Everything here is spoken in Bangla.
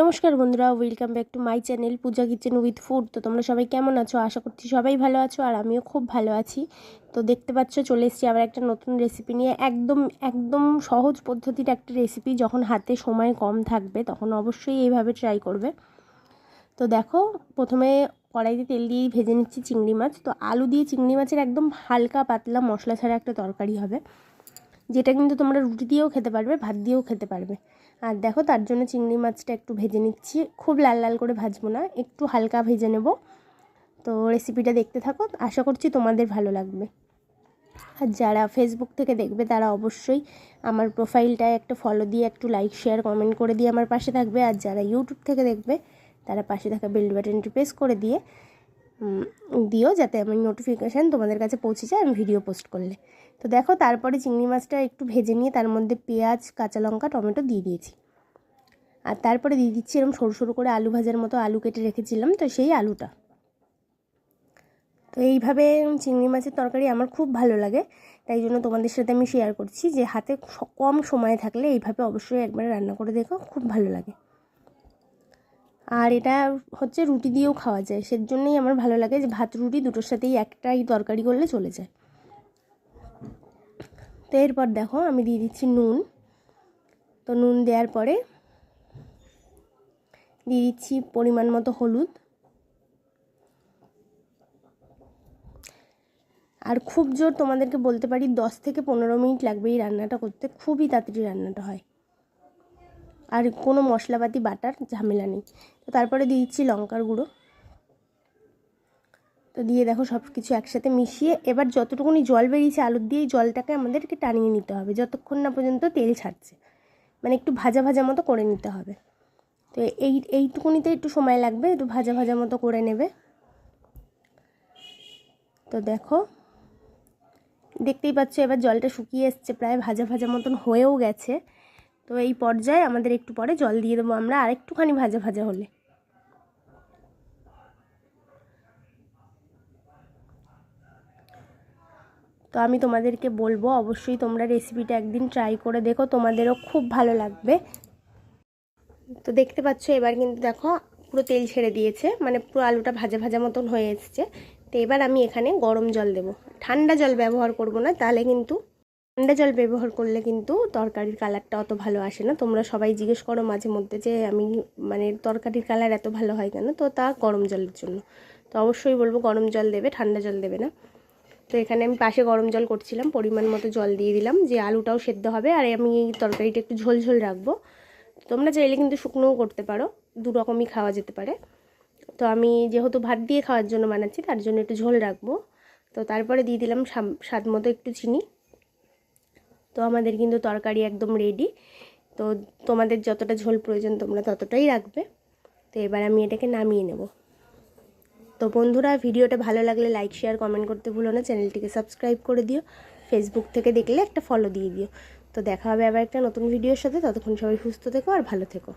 নমস্কার বন্ধুরা welcome back to my channel Puja kitchen with food তো তোমরা সবাই কেমন আছো? আশা করছি সবাই ভালো আছো, আর আমিও খুব ভালো আছি। তো দেখতে পাচ্ছ, চলে এসেছি আবার একটা নতুন রেসিপি নিয়ে। একদম একদম সহজ পদ্ধতির একটা রেসিপি যখন হাতে সময় কম থাকবে, তখন অবশ্যই এইভাবে ট্রাই করবে। তো দেখো, প্রথমে কড়াইতে তেল দিয়েই ভেজে নিচ্ছি চিংড়ি মাছ। তো আলু দিয়ে চিংড়ি মাছের একদম হালকা পাতলা মশলা ছাড়া একটা তরকারি হবে। যেটা কিন্তু তোমরা রুটি দিয়েও খেতে পারবে, ভাত দিয়েও খেতে পারবে। আর দেখো, তার জন্য চিংড়ি মাছটা একটু ভেজে নিচ্ছি। খুব লাল লাল করে ভাজবো না, একটু হালকা ভেজে নেব। তো রেসিপিটা দেখতে থাকো, আশা করছি তোমাদের ভালো লাগবে। আর যারা ফেসবুক থেকে দেখবে, তারা অবশ্যই আমার প্রোফাইলটায় একটা ফলো দিয়ে, একটু লাইক শেয়ার কমেন্ট করে দিয়ে আমার পাশে থাকবে। আর যারা ইউটিউব থেকে দেখবে, তারা পাশে থাকা বেল বাটনটি প্রেস করে দিয়ে দিও যাতে আমার নোটিফিকেশান তোমাদের কাছে পৌঁছে যায়, আমি ভিডিও পোস্ট করলে। তো দেখো, তারপরে চিংড়ি মাছটা একটু ভেজে নিয়ে তার মধ্যে পেঁয়াজ, কাঁচা লঙ্কা, টমেটো দিয়ে দিয়েছি। আর তারপরে দিয়ে দিচ্ছি এরকম সরু সরু করে আলু ভাজার মতো আলু কেটে রেখেছিলাম, তো সেই আলুটা। তো এইভাবে চিংড়ি মাছের তরকারি আমার খুব ভালো লাগে, তাই জন্য তোমাদের সাথে আমি শেয়ার করছি যে হাতে কম সময় থাকলে এইভাবে অবশ্যই একবার রান্না করে দেখো, খুব ভালো লাগে। আর এটা হচ্ছে রুটি দিয়েও খাওয়া যায়। সেজন্যই আমার ভালো লাগে যে ভাত, রুটি দুটোর সাথেই একটাই তরকারি করলে চলে যায়। তো এরপর দেখো আমি দিয়ে দিচ্ছি নুন। তো নুন দেওয়ার পরে দিয়ে দিচ্ছি পরিমাণ মতো হলুদ। আর খুব জোর তোমাদেরকে বলতে পারি দশ থেকে পনেরো মিনিট লাগবে এই রান্নাটা করতে। খুবই তাড়াতাড়ি রান্নাটা হয়। আর কোনো মশলাপাতি, বাটার, ঝামেলা নেই। তো তারপরে দিয়ে দিচ্ছি লঙ্কার গুঁড়ো। তো দিয়ে দেখো সব কিছু একসাথে মিশিয়ে এবার যতটুকুনি জল বেরিয়েছে আলুর দিয়ে জলটাকে আমাদেরকে টানিয়ে নিতে হবে। যতক্ষণ না পর্যন্ত তেল ছাড়ছে। মানে একটু ভাজা ভাজা মতো করে নিতে হবে। তো এই, এইটুকুনিতে একটু সময় লাগবে, একটু ভাজা ভাজা মতো করে নেবে। তো দেখো, দেখতেই পাচ্ছ এবার জলটা শুকিয়ে এসছে, প্রায় ভাজা ভাজা মতন হয়েও গেছে। তো এই পর্যায়ে আমাদের একটু পরে জল দিয়ে দেবো আমরা আরেকটুখানি ভাজা ভাজা হলে। তো আমি তোমাদেরকে বলব, অবশ্যই তোমরা রেসিপিটা একদিন ট্রাই করে দেখো, তোমাদেরও খুব ভালো লাগবে। তো দেখতে পাচ্ছ এবার কিন্তু দেখো পুরো তেল ছেড়ে দিয়েছে মানে পুরো আলুটা ভাজা ভাজা মতন হয়ে এসছে। তো এবার আমি এখানে গরম জল দেব। ঠান্ডা জল ব্যবহার করব না, তাহলে কিন্তু ঠান্ডা জল ব্যবহার করলে কিন্তু তরকারির কালারটা অত ভালো আসে না। তোমরা সবাই জিজ্ঞেস করো মাঝে মধ্যে যে আমি মানে তরকারির কালার এত ভালো হয় কেন? তো তা গরম জলের জন্য। তো অবশ্যই বলব গরম জল দেবে, ঠান্ডা জল দেবে না। তো এখানে আমি পাশে গরম জল করছিলাম, পরিমাণ মতো জল দিয়ে দিলাম যে আলুটাও সেদ্ধ হবে আর আমি এই তরকারিটা একটু ঝোল ঝোল রাখব। তোমরা চাইলে কিন্তু শুকনোও করতে পারো, দু রকমই খাওয়া যেতে পারে। তো আমি যেহেতু ভাত দিয়ে খাওয়ার জন্য বানাচ্ছি তার জন্য একটু ঝোল রাখব। তো তারপরে দিয়ে দিলাম স্বাদ মতো একটু চিনি। তো আমাদের কিন্তু তরকারি একদম রেডি তো তোমাদের যতটা ঝোল প্রয়োজন তোমরা ততটাই রাখবে। তো এবার আমি এটাকে নামিয়ে নেব। তো বন্ধুরা, ভিডিওটা ভালো লাগলে লাইক শেয়ার কমেন্ট করতে ভুলো না। চ্যানেলটিকে সাবস্ক্রাইব করে দিও। ফেসবুক থেকে দেখলে একটা ফলো দিয়ে দিও। তো দেখা হবে আবার একটা নতুন ভিডিওর সাথে। ততক্ষণ সবাই সুস্থ থেকো আর ভালো থেকো।